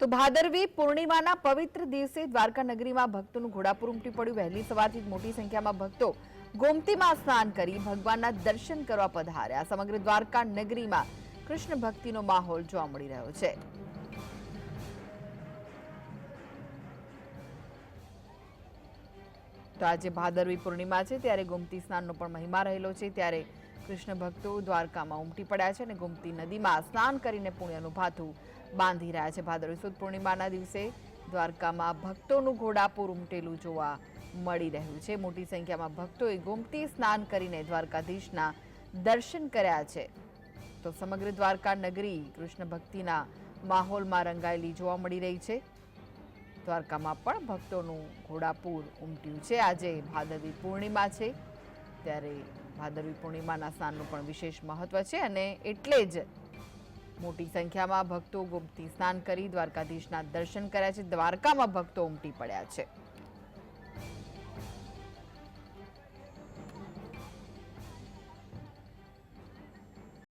તો ભાદરવી પૂર્ણિમાના પવિત્ર દિવસે દ્વારકા નગરીમાં ભક્તોનું ઘોડાપુર ઉમટી પડ્યું. વહેલી સવારથી મોટી સંખ્યામાં ભક્તો ગોમતીમાં સ્નાન કરી ભગવાનના દર્શન કરવા પધાર્યા. સમગ્ર દ્વારકા નગરીમાં કૃષ્ણ ભક્તિનો માહોલ જોવા મળી રહ્યો છે. તો આજે ભાદરવી પૂર્ણિમા છે, ત્યારે ગોમતી સ્નાનનો પણ મહિમા રહેલો છે. ત્યારે કૃષ્ણ ભક્તો દ્વારકામાં ઉમટી પડ્યા છે અને ગોમતી નદીમાં સ્નાન કરીને પુણ્યનું ભાથું બાંધી રહ્યા છે. ભાદરવી સુદ પૂર્ણિમાના દિવસે દ્વારકામાં ભક્તોનું ઘોડાપુર ઉમટેલું જોવા મળી રહ્યું છે. મોટી સંખ્યામાં ભક્તોએ ગોમતી સ્નાન કરીને દ્વારકાધીશના દર્શન કર્યા છે. તો સમગ્ર દ્વારકા નગરી કૃષ્ણ ભક્તિના માહોલમાં રંગાયેલી જોવા મળી રહી છે. દ્વારકામાં પણ ભક્તોનું ઘોડાપુર ઉમટ્યું છે. આજે ભાદરવી પૂર્ણિમા છે. ત્યારે ભાદરવી પૂર્ણિમાના સ્નાનનું પણ વિશેષ મહત્વ છે અને એટલે જ મોટી સંખ્યામાં ભક્તો ગોમતી સ્નાન કરી દ્વારકાધીશના દર્શન કર્યા છે. દ્વારકામાં ભક્તો ઉમટી પડ્યા છે.